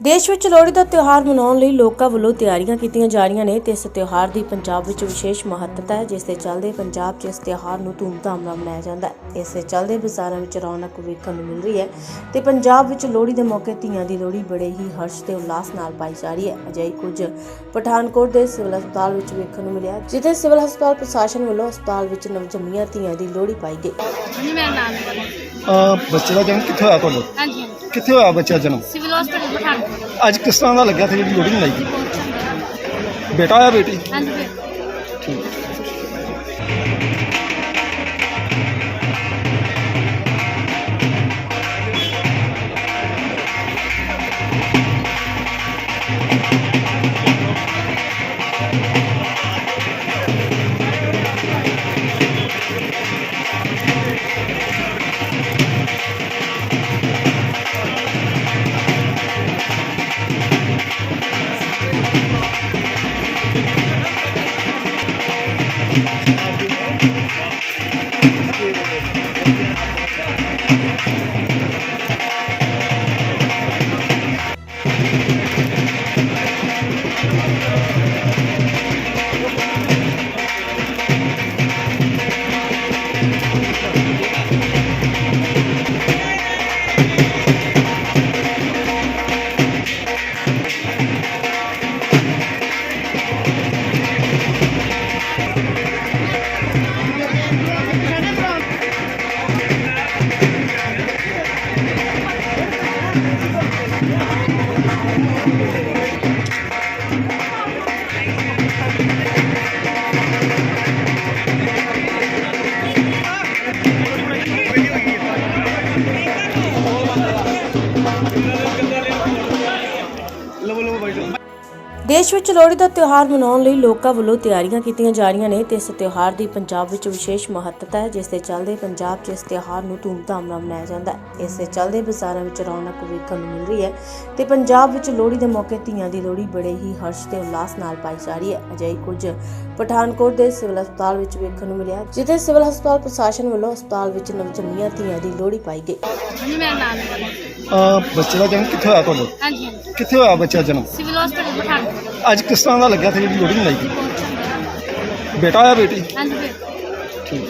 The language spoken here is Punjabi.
ਦੇਸ਼ ਵਿੱਚ ਲੋਹੜੀ ਦਾ ਤਿਉਹਾਰ ਮਨਾਉਣ ਲਈ ਲੋਕਾਂ ਵੱਲੋਂ ਤਿਆਰੀਆਂ ਕੀਤੀਆਂ ਜਾ ਰਹੀਆਂ ਨੇ ਤੇ ਇਸ ਤਿਉਹਾਰ ਦੀ ਪੰਜਾਬ ਵਿੱਚ ਵਿਸ਼ੇਸ਼ ਮਹੱਤਤਾ ਹੈ ਜਿਸ ਦੇ ਚੱਲਦੇ ਪੰਜਾਬ 'ਚ ਇਸ ਤਿਉਹਾਰ ਨੂੰ ਧੂਮਧਾਮ ਨਾਲ ਮਨਾਇਆ ਜਾਂਦਾ ਹੈ। ਇਸ ਦੇ ਚੱਲਦੇ ਬਾਜ਼ਾਰਾਂ ਵਿੱਚ ਰੌਣਕ ਵੇਖਣ ਨੂੰ ਮਿਲ ਰਹੀ ਹੈ ਤੇ ਪੰਜਾਬ ਵਿੱਚ ਲੋਹੜੀ ਦੇ ਮੌਕੇ ਧੀਆਂ ਦੀ ਲੋਹੜੀ ਬੜੇ ਹੀ ਹਰਸ਼ ਤੇ ਉਲਾਸ ਨਾਲ ਪਾਈ ਜਾ ਰਹੀ ਹੈ। ਅਜਿਹੀ ਕੁਝ ਪਠਾਨਕੋਟ ਦੇ ਸਿਵਲ ਹਸਪਤਾਲ ਵਿੱਚ ਵੇਖਣ ਨੂੰ ਮਿਲਿਆ ਜਿੱਥੇ ਸਿਵਲ ਹਸਪਤਾਲ ਪ੍ਰਸ਼ਾਸਨ ਵੱਲੋਂ ਹਸਪਤਾਲ ਵਿੱਚ ਨਵਜੰਮੀਆਂ ਧੀਆਂ ਦੀ ਲੋਹੜੀ ਪਾਈ ਗਈ। ਮੇਰਾ ਨਾਮ ਬੱਚੇ ਦਾ ਜਨਮ ਕਿੱਥੇ ਹੋਇਆ ਤੁਹਾਡੇ? ਹਾਂਜੀ। ਕਿੱਥੇ ਹੋਇਆ ਬੱਚੇ ਜਨਮ ਸਿਵਲ ਹਸਪਤਾਲ ਪਠਾਨਕੋਟ। ਅੱਜ ਕਿਸ ਤਰ੍ਹਾਂ ਦਾ ਲੱਗਿਆ ਤੇ ਜਿਹੜੀ ਲੋੜੀ ਮਨਾਈ ਬੇਟਾ ਆ ਬੇਟੀ? ਹਾਂਜੀ ਫਿਰ ਠੀਕ। ਦੇਸ਼ ਵਿੱਚ ਲੋਹੜੀ ਦਾ ਤਿਉਹਾਰ ਮਨਾਉਣ ਲਈ ਲੋਕਾਂ ਵੱਲੋਂ ਤਿਆਰੀਆਂ ਕੀਤੀਆਂ ਜਾ ਰਹੀਆਂ ਨੇ ਤੇ ਇਸ ਤਿਉਹਾਰ ਦੀ ਪੰਜਾਬ ਵਿੱਚ ਵਿਸ਼ੇਸ਼ ਮਹੱਤਤਾ ਹੈ ਜਿਸ ਦੇ ਚੱਲਦੇ ਪੰਜਾਬ 'ਚ ਇਸ ਤਿਉਹਾਰ ਨੂੰ ਧੂਮਧਾਮ ਨਾਲ ਮਨਾਇਆ ਜਾਂਦਾ ਹੈ। ਇਸ ਦੇ ਚੱਲਦੇ ਬਾਜ਼ਾਰਾਂ ਵਿੱਚ ਰੌਣਕ ਵੇਖਣ ਨੂੰ ਮਿਲ ਰਹੀ ਹੈ ਤੇ ਪੰਜਾਬ ਵਿੱਚ ਲੋਹੜੀ ਦੇ ਮੌਕੇ ਧੀਆਂ ਦੀ ਲੋਹੜੀ ਬੜੇ ਹੀ ਹਰਸ਼ ਤੇ ਉਲਾਸ ਨਾਲ ਪਾਈ ਜਾ ਰਹੀ ਹੈ। ਅਜਿਹੀ ਕੁਝ ਪਠਾਨਕੋਟ ਦੇ ਸਿਵਲ ਹਸਪਤਾਲ ਵਿੱਚ ਵੇਖਣ ਨੂੰ ਮਿਲਿਆ ਜਿੱਥੇ ਸਿਵਲ ਹਸਪਤਾਲ ਪ੍ਰਸ਼ਾਸਨ ਵੱਲੋਂ ਹਸਪਤਾਲ ਵਿੱਚ ਨਵਜੰਮੀਆਂ ਧੀਆਂ ਦੀ ਲੋਹੜੀ ਪਾਈ ਗਈ। ਮੇਰਾ ਨਾਮ ਹੈ ਅਹ ਬੱਚੇ ਦਾ ਜਨਮ ਕਿੱਥੇ ਹੋਇਆ ਤੁਹਾਡੇ ਹਾਂਜੀ ਹਾਂਜੀ। ਕਿੱਥੇ ਹੋਇਆ ਬੱਚੇ ਦਾ ਜਨਮ? ਸਿਵਲ ਹਸਪਤਾਲ ਪਠਾਨਕੋਟ। ਅੱਜ ਕਿਸ ਤਰ੍ਹਾਂ ਦਾ ਲੱਗਿਆ ਤੇ ਜਿਹੜੀ ਲੋੜੀ ਮਨਾਈ ਬੇਟਾ ਆ ਬੇਟੀ? ਹਾਂਜੀ ਫਿਰ ਠੀਕ।